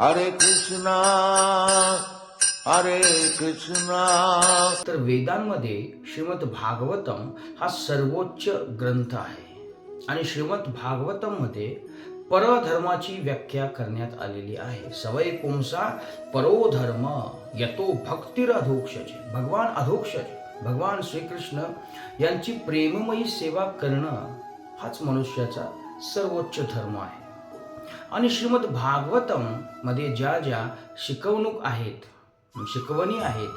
हरे कृष्णा हरे कृष्णा. तर वेदांमध्ये श्रीमद भागवतम हा सर्वोच्च ग्रंथ आहे आणि श्रीमद भागवतम परधर्माची व्याख्या करण्यात आलेली आहे. सवय पुंसा परोधर्म यतो भक्तीर अधोक्षज भगवान अधोक्षज भगवान श्रीकृष्ण यांची प्रेममयी सेवा करणं हाच मनुष्याचा सर्वोच्च धर्म आहे. आणि श्रीमद भागवतममध्ये ज्या ज्या शिकवणूक आहेत शिकवणी आहेत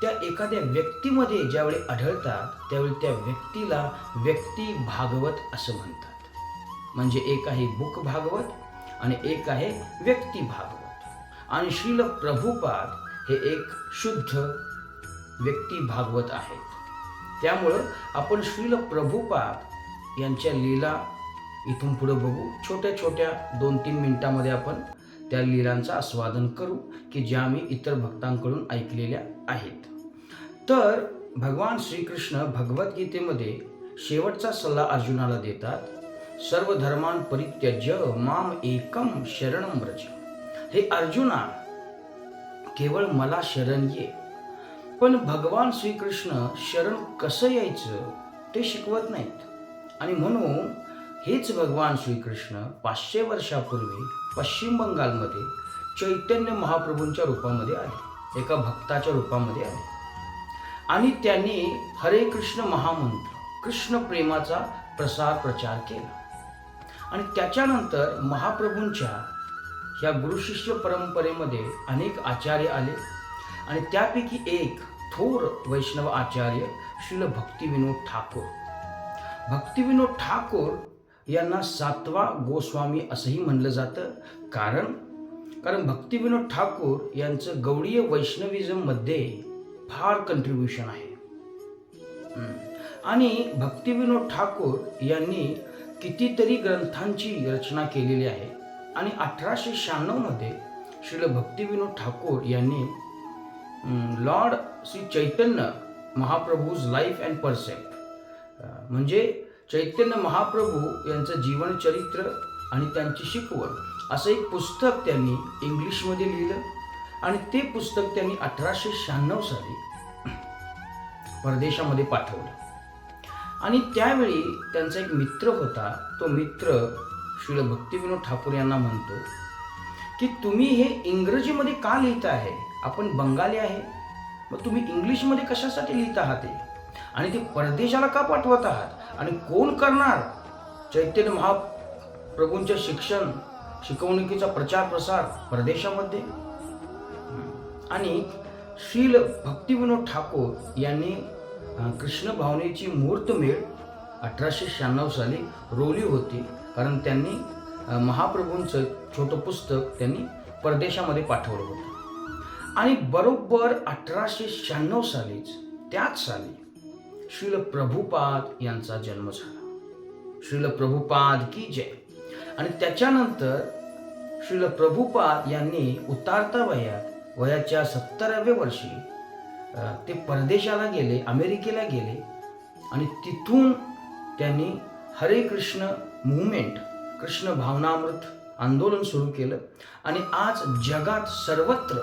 त्या एखाद्या व्यक्तीमध्ये ज्यावेळी आढळतात त्यावेळी त्या व्यक्तीला व्यक्ती भागवत असं म्हणतात. म्हणजे एक आहे बुक भागवत आणि एक आहे व्यक्ती भागवत. आणि श्रील प्रभुपाद हे एक शुद्ध व्यक्ती भागवत आहेत. त्यामुळं आपण श्रील प्रभुपाद यांच्या लीला इथून पुढे बघू. छोट्या छोट्या दोन तीन मिनिटामध्ये आपण त्या लीलांचं आस्वादन करू की ज्या मी इतर भक्तांकडून ऐकलेल्या आहेत. तर भगवान श्रीकृष्ण भगवद्गीतेमध्ये शेवटचा सल्ला अर्जुनाला देतात सर्व धर्मान परित्यज्य माम एकम शरणम व्रज. हे अर्जुना केवळ मला शरण ये पण भगवान श्रीकृष्ण शरण कसं यायचं ते शिकवत नाहीत. आणि म्हणून हेच भगवान श्रीकृष्ण पाचशे वर्षापूर्वी पश्चिम बंगालमध्ये चैतन्य महाप्रभूंच्या रूपामध्ये आले. एका भक्ताच्या रूपामध्ये आले. आणि त्यांनी हरे कृष्ण महामंत्र कृष्ण प्रेमाचा प्रसार प्रचार केला. आणि त्याच्यानंतर महाप्रभूंच्या ह्या गुरुशिष्य परंपरेमध्ये अनेक आचार्य आले. आणि त्यापैकी एक थोर वैष्णव आचार्य श्रील भक्तिविनोद ठाकूर. भक्तिविनोद ठाकूर यांना सातवा गोस्वामी असंही म्हणलं जातं. कारण कारण भक्तिविनोद ठाकूर यांचं गौडीय वैष्णविझममध्ये फार कंट्रीब्युशन आहे. आणि भक्तिविनोद ठाकूर यांनी कितीतरी ग्रंथांची रचना केलेली आहे. आणि अठराशे शहाण्णवमध्ये श्रील भक्तिविनोद ठाकूर यांनी lord Shri Chaitanya Mahaprabhu's life and percept म्हणजे चैतन्य महाप्रभू यांचं जीवनचरित्र आणि त्यांची शिकवण असं एक पुस्तक त्यांनी इंग्लिशमध्ये लिहिलं. आणि ते पुस्तक त्यांनी अठराशे शहाण्णव साली परदेशामध्ये पाठवलं. आणि त्यावेळी त्यांचा एक मित्र होता तो मित्र श्रील भक्तिविनोद ठाकूर यांना म्हणतो की तुम्ही हे इंग्रजीमध्ये का लिहित आहे आपण बंगाली आहे. मग तुम्ही इंग्लिशमध्ये कशासाठी लिहित आहात ते? आणि ते परदेशाला का पाठवत आहात? आणि कोण करणार? चैतन्य महाप्रभूंचे शिक्षण शिकवणुकीचा प्रचार प्रसार परदेशामध्ये? आणि श्रील भक्तिविनोद ठाकूर यांनी कृष्ण भावनेची मूर्तमेळ अठराशे शहाण्णव साली रोवली होती. कारण त्यांनी महाप्रभूंचं छोटं पुस्तक त्यांनी परदेशामध्ये पाठवलं होतं. आणि बरोबर अठराशे शहाण्णव सालीच त्याच साली श्रील प्रभुपाद यांचा जन्म झाला. श्रील प्रभुपाद की जय. आणि त्याच्यानंतर श्रील प्रभुपाद यांनी उतारता वयात वयाच्या सत्तराव्या वर्षी ते परदेशाला गेले अमेरिकेला गेले. आणि तिथून त्यांनी हरे कृष्ण मुवमेंट कृष्ण भावनामृत आंदोलन सुरू केलं. आणि आज जगात सर्वत्र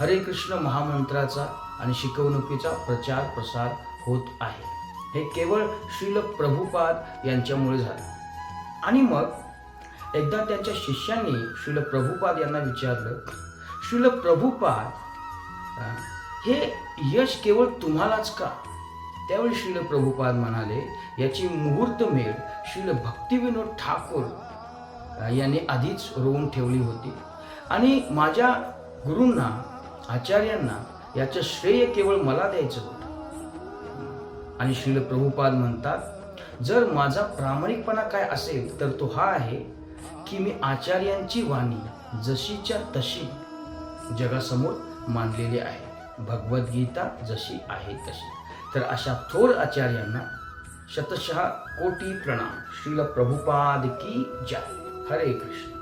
हरे कृष्ण महामंत्राचा आणि शिकवणुकीचा प्रचार प्रसार होत आहे. हे केवळ श्रील प्रभुपाद यांच्यामुळे झालं. आणि मग एकदा त्यांच्या शिष्यांनी श्रील प्रभुपाद यांना विचारलं श्रील प्रभुपाद हे यश केवळ तुम्हालाच का? त्यावेळी श्रील प्रभुपाद म्हणाले याची मुहूर्तमेळ श्रील भक्तिविनोद ठाकूर यांनी आधीच रोवून ठेवली होती. आणि माझ्या गुरूंना आचार्यांना याचं श्रेय केवळ मला द्यायचं होतं. आणि श्रील प्रभुपाद म्हणतात जर माझा प्रामाणिकपणा काय असेल तर तो हा आहे की मी आचार्यांची वाणी जशीच्या तशी जगासमोर मानलेली आहे. भगवद्गीता जशी आहे तशी. तर अशा थोर आचार्यांना शतशः कोटी प्रणाम. श्रील प्रभुपाद की जय. हरे कृष्ण.